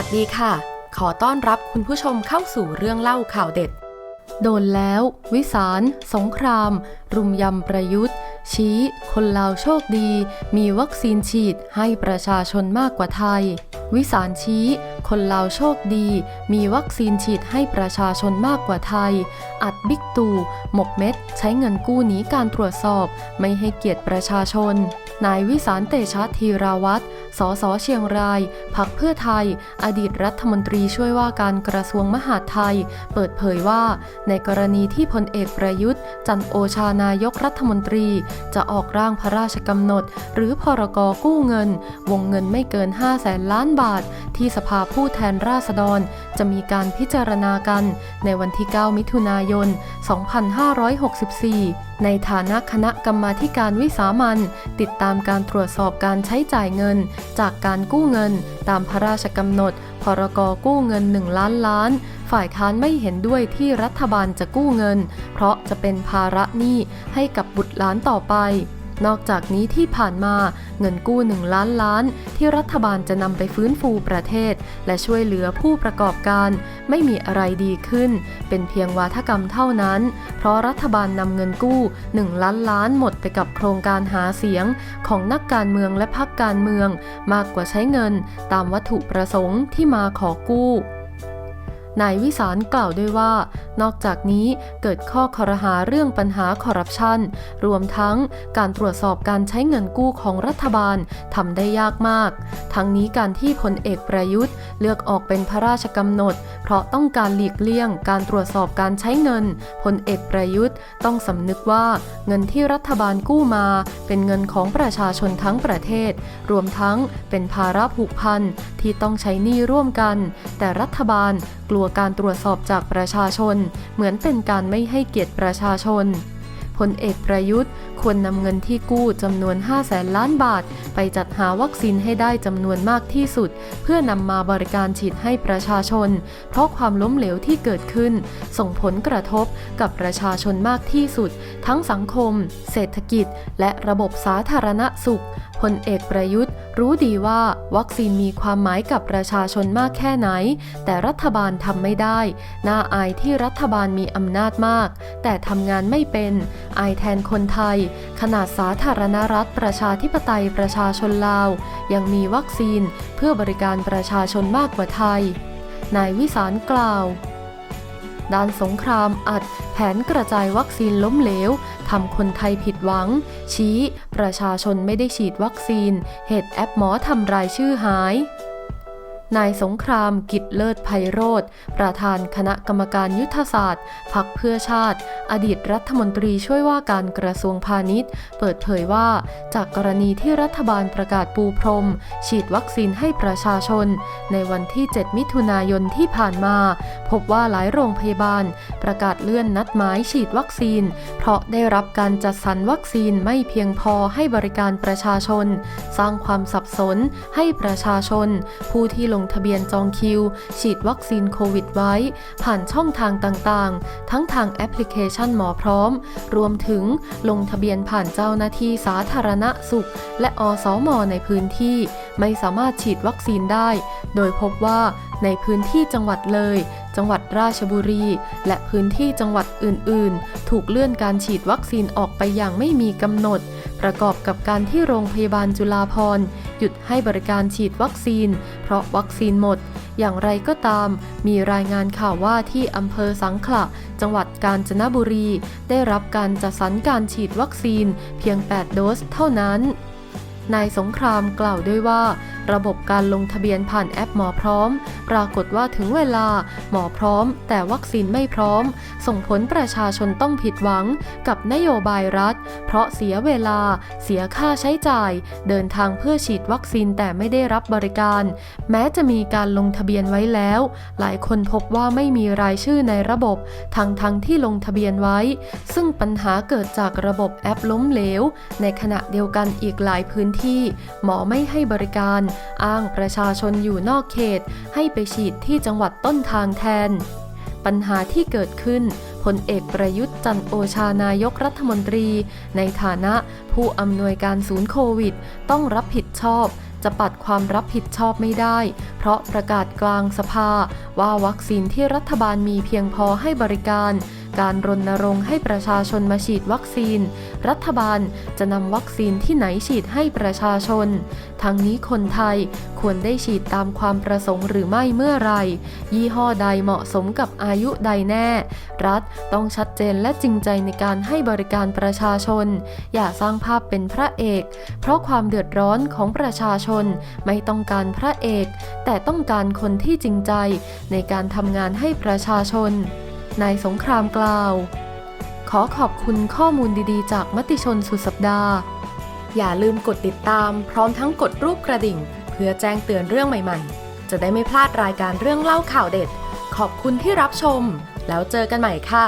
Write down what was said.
วัสดีค่ะ ขอต้อนรับคุณผู้ชมเข้าสู่เรื่องเล่าข่าวเด็ด โดนแล้ว วิสาร สงคราม รุมยำประยุทธ์ ชี้ คนลาวโชคดี มีวัคซีนฉีดให้ประชาชนมากกว่าไทย วิสารชี้ คนลาวโชคดี มีวัคซีนฉีดให้ประชาชนมากกว่าไทย อัดบิ๊กตู่หมกเม็ด ใช้เงินกู้หนีการตรวจสอบ ไม่ให้เกียรติประชาชน นายวิสารเตชะธีราวัตรสสเชียงราย พักเพื่อไทย อดีตรัฐมนตรีช่วยว่าการกระทรวงมหาดไทย เปิดเผยว่า ในกรณีที่พลเอกประยุทธ์ จันโอชานายกรัฐมนตรี จะออกร่างพระราชกำหนด หรือพรกกู้เงิน วงเงินไม่เกิน5แสนล้านบาท ที่สภาผู้แทนราษฎร จะมีการพิจารณากันในวันที่ 9 มิถุนายน 2564 ในฐานะคณะกรรมาการวิสามันติดตามการตรวจสอบการใช้จ่ายเงิน จากการกู้เงิน ตามพระราชกำหนด พรกกู้เงิน 1 ล้านล้าน ฝ่ายค้านไม่เห็นด้วยที่รัฐบาลจะกู้เงิน เพราะจะเป็นภาระหนี้ให้กับบุตรหลานต่อไป นอกจากนี้ที่ผ่านมาเงินกู้ 1 ล้านล้าน ที่รัฐบาลจะนำไปฟื้นฟูประเทศ และช่วยเหลือผู้ประกอบการ ไม่มีอะไรดีขึ้น เป็นเพียงวาทกรรมเท่านั้น เพราะรัฐบาลนำเงินกู้ 1 ล้านล้านหมดไปกับโครงการหาเสียง ของนักการเมืองและพรรคการเมือง มากกว่าใช้เงิน ตามวัตถุประสงค์ที่มาขอกู้ นายวิสารกล่าวด้วยว่า นอกจากนี้เกิดข้อคอรหาเรื่องปัญหาคอร์รัปชัน รวมทั้งการตรวจสอบการใช้เงินกู้ของรัฐบาลทำได้ยากมาก ทั้งนี้การที่พลเอกประยุทธ์ เลือกออกเป็นพระราชกำหนด เพราะต้องการหลีกเลี่ยงการตรวจสอบการใช้เงินพลเอกประยุทธ์ต้องสำนึกว่าเงินที่รัฐบาลกู้มา เป็นเงินของประชาชนทั้งประเทศ รวมทั้งเป็นภาระผูกพันที่ต้องใช้หนี้ร่วมกัน แต่รัฐบาลกลัวการตรวจสอบจากประชาชน เหมือนเป็นการไม่ให้เกียรติประชาชน พลเอกประยุทธ์ควรนำเงินที่กู้จำนวน5แสนล้านบาท ไปจัดหาวัคซีนให้ได้จำนวนมากที่สุด เพื่อนำมาบริการฉีดให้ประชาชน เพราะความล้มเหลวที่เกิดขึ้น ส่งผลกระทบกับประชาชนมากที่สุด ทั้งสังคม เศรษฐกิจ และระบบสาธารณสุขพลเอกประยุทธ์ รู้ดีว่าวัคซีนมีความหมายกับประชาชนมากแค่ไหน แต่รัฐบาลทำไม่ได้ น่าอายที่รัฐบาลมีอำนาจมาก แต่ทำงานไม่เป็น อายแทนคนไทย ขนาดสาธารณรัฐประชาธิปไตยประชาชนลาว ยังมีวัคซีนเพื่อบริการประชาชนมากกว่าไทย นายวิสารกล่าว ด้านสงครามอัดแผนกระจายวัคซีนล้มเหลวทำคนไทยผิดหวัง ชี้ ประชาชนไม่ได้ฉีดวัคซีน เหตุแอปหมอทำรายชื่อหาย นายสงครามกิจเลิศไพโรธ ประธานคณะกรรมการยุทธศาสตร์ พักเพื่อชาติ อดีตรัฐมนตรีช่วยว่าการกระทรวงพาณิชย์ เปิดเผยว่า จากกรณีที่รัฐบาลประกาศปูพรม ฉีดวัคซีนให้ประชาชน ในวันที่ 7 มิถุนายนที่ผ่านมา พบว่าหลายโรงพยาบาล ประกาศเลื่อนนัดหมายฉีดวัคซีน เพราะได้รับการจัดสรรวัคซีนไม่เพียงพอให้บริการประชาชน สร้างความสับสนให้ประชาชน ผู้ที่ลงงทะเบียนจองคิว ฉีดวัคซีนโควิดไว้ ผ่านช่องทางต่างๆ ทั้งทางแอปพลิเคชันหมอพร้อม รวมถึงลงทะเบียนผ่านเจ้าหน้าที่สาธารณสุข และอสมในพื้นที่ ไม่สามารถฉีดวัคซีนได้ โดยพบว่าในพื้นที่จังหวัดเลย จังหวัดราชบุรี และพื้นที่จังหวัดอื่น ๆ ถูกเลื่อนการฉีดวัคซีนออกไปอย่างไม่มีกำหนด ประกอบกับการที่โรงพยาบาลจุฬาภรณ์หยุดให้บริการฉีดวัคซีน เพราะวัคซีนหมด อย่างไรก็ตาม มีรายงานข่าวว่าที่อำเภอสังขละ จังหวัดกาญจนบุรี ได้รับการจัดสรรการฉีดวัคซีนเพียง 8 โดสเท่านั้นนายสงครามกล่าวด้วยว่า ระบบการลงทะเบียนผ่านแอปหมอพร้อม ปรากฏว่าถึงเวลาหมอพร้อม แต่วัคซีนไม่พร้อม ส่งผลประชาชนต้องผิดหวังกับนโยบายรัฐ เพราะเสียเวลา เสียค่าใช้จ่าย เดินทางเพื่อฉีดวัคซีนแต่ไม่ได้รับบริการ แม้จะมีการลงทะเบียนไว้แล้ว หลายคนพบว่าไม่มีรายชื่อในระบบทั้งทั้งที่ลงทะเบียนไว้ ซึ่งปัญหาเกิดจากระบบแอปล้มเหลว ในขณะเดียวกันอีกหลายพื้นที่ หมอไม่ให้บริการอ้างประชาชนอยู่นอกเขตให้ไปฉีดที่จังหวัดต้นทางแทน ปัญหาที่เกิดขึ้นพลเอกประยุทธ์จันโอชานายกรัฐมนตรี ในฐานะผู้อำนวยการศูนย์โควิด ต้องรับผิดชอบจะปัดความรับผิดชอบไม่ได้ เพราะประกาศกลางสภาว่าวัคซีนที่รัฐบาลมีเพียงพอให้บริการ การรณรงค์ให้ประชาชนมาฉีดวัคซีน รัฐบาลจะนำวัคซีนที่ไหนฉีดให้ประชาชน ทั้งนี้คนไทยควรได้ฉีดตามความประสงค์หรือไม่เมื่อไหรยี่ห้อใดเหมาะสมกับอายุใดแน่ รัฐต้องชัดเจนและจริงใจในการให้บริการประชาชน อย่าสร้างภาพเป็นพระเอก เพราะความเดือดร้อนของประชาชนไม่ต้องการพระเอก แต่ต้องการคนที่จริงใจในการทำงานให้ประชาชน นายสงครามกล่าว ขอขอบคุณข้อมูลดีๆ จากมติชนสุดสัปดาห์ อย่าลืมกดติดตามพร้อมทั้งกดรูปกระดิ่ง เพื่อแจ้งเตือนเรื่องใหม่ๆ จะได้ไม่พลาดรายการเรื่องเล่าข่าวเด็ด ขอบคุณที่รับชม แล้วเจอกันใหม่ค่ะ